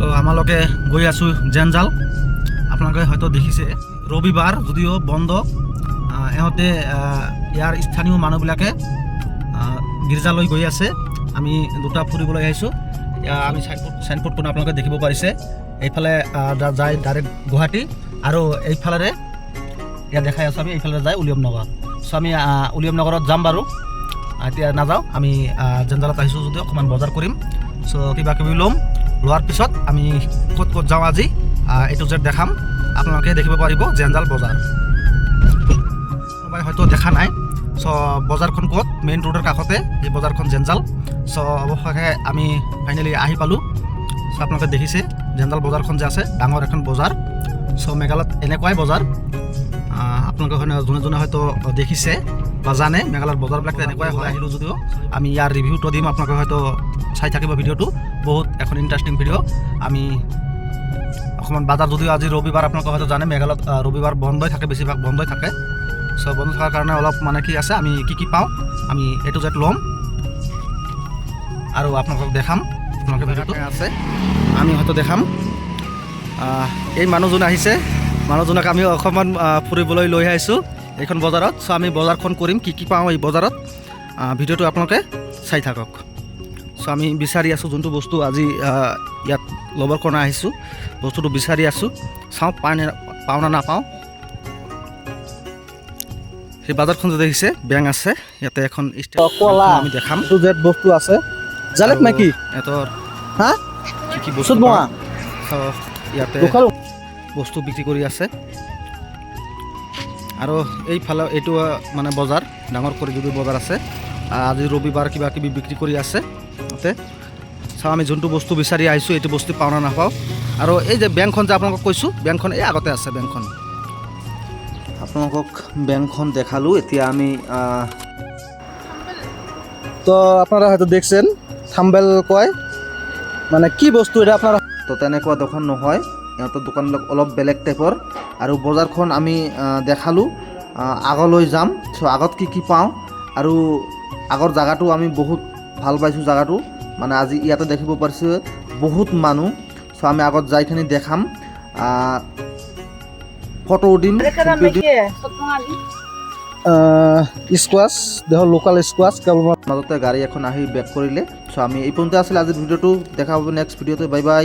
তো আমালোকে গৈ আছোঁ জেনজাল আপোনালোকে হয়তো দেখিছে ৰবিবাৰ যদিও বন্ধ ইহঁতে ইয়াৰ স্থানীয় মানুহবিলাকে গীৰ্জালৈ গৈ আছে। আমি দুটা ফুৰিবলৈ আহিছোঁ। আমি চাইনবোৰ্ড চাইনবোৰ্ডখন আপোনালোকে দেখিব পাৰিছে। এইফালে যায় ডাইৰেক্ট গুৱাহাটী আৰু এইফালেৰে ইয়াত দেখাই আছোঁ আমি এইফালে যায় উলিয়াম নগৰ। চ' আমি উলিয়াম নগৰত যাম বাৰু। এতিয়া নাযাওঁ আমি আহ, জেনজালত আহিছোঁ যদিও অকণমান বজাৰ কৰিম। চ' কিবা কিবি ল'ম। লোৱাৰ পিছত আমি ক'ত ক'ত যাওঁ আজি এইটো জেট দেখাম। আপোনালোকে দেখিব পাৰিব জেনজাল বজাৰ। কোনোবাই হয়তো দেখা নাই। চ' বজাৰখন ক'ত? মেইন ৰোডৰ কাষতে, এই বজাৰখন জেনজাল চ' অৱশেষে আমি ফাইনেলি আহি পালোঁ। চ' আপোনালোকে দেখিছে জেনজাল বজাৰখন যে আছে, ডাঙৰ এখন বজাৰ। চ' মেঘালয়ত এনেকুৱাই বজাৰ। আপোনালোকে যোনে যোনে হয়তো দেখিছে বা জানে মেঘালয়ৰ বজাৰবিলাক তেনেকুৱাই হয়। আহিলোঁ যদিও আমি ইয়াৰ ৰিভিউটো দিম আপোনালোকে হয়তো চাই থাকিব ভিডিঅ'টো। বহুত এখন ইণ্টাৰেষ্টিং ভিডিঅ' আমি অকণমান বজাৰ যদিও আজি ৰবিবাৰ আপোনালোকে হয়তো জানে মেঘালয়ত ৰবিবাৰ বন্ধই থাকে বেছিভাগ বন্ধই থাকে। চ' বন্ধ থকাৰ কাৰণে অলপ মানে কি আছে আমি কি কি পাওঁ আমি এইটো জেট ল'ম। আৰু আপোনালোকক দেখাম আপোনালোকে ভিডিঅ'টো। আছে। আমি হয়তো দেখাম। এই মানুহজন আহিছে। মানুহজনক আমি অকণমান ফুৰিবলৈ লৈ আহিছোঁ। এইখন বজাৰত। চ' আমি বজাৰখন কৰিম কি কি পাওঁ এই বজাৰত। ভিডিঅ'টো আপোনালোকে চাই থাকক। চ' আমি বিচাৰি আছোঁ যোনটো বস্তু আজি ইয়াত ল'বৰ কাৰণে আহিছোঁ বস্তুটো বিচাৰি আছোঁ। চাওঁ পাওঁ নে পাওঁ নে নাপাওঁ। সেই বাজাৰখন যে দেখিছে বেংক আছে ইয়াতে এখন আমি দেখাম। বস্তু আছে জালেক নাকি? ইহঁতৰ হা? কি কি বস্তু ইয়াতে বস্তু বিক্ৰী কৰি আছে। আৰু এইফালে এইটো মানে বজাৰ ডাঙৰ কৰি যদি বজাৰ আছে। আজি ৰবিবাৰ কিবা কিবি বিক্ৰী কৰি আছে। তাতে চাওঁ আমি যোনটো বস্তু বিচাৰি আহিছোঁ এইটো বস্তু পাওঁ নে নাপাওঁ। আৰু এই যে বেংকখন যে আপোনালোকক কৈছোঁ বেংকখন এই আগতে আছে বেংকখন। আপোনালোকক বেংকখন দেখালোঁ এতিয়া আমি তো আপনারা হয়তো দেখছেন থাম্বেল কয়। মানে কি বস্তু এটা আপনারা তো তেনেকুৱা দোকান নহয়। ইহঁতৰ দোকানবিলাক অলপ বেলেগ টাইপৰ। আৰু বজাৰখন আমি দেখালোঁ। আগলৈ যাম। চ' আগত কি কি পাওঁ। আৰু আগৰ জেগাটো আমি বহুত ভালো পাইছোঁ জেগাটো। মানে আজি ইয়াতে দেখিব পাৰিছোঁ বহুত মানুহ। চ' আমি আগত যাইখিনি দেখাম। ফটো উঠিম। স্কোৱাছ দেহৰ লোকেল স্কোৱাছ মাজতে গাড়ী এখন আহি বেক কৰিলে। চ' আমি এই পৰ্যন্ত আছিলে। আজিৰ ভিডিঅ'টো দেখা পাব নেক্সট ভিডিঅ'তে। Bye bye.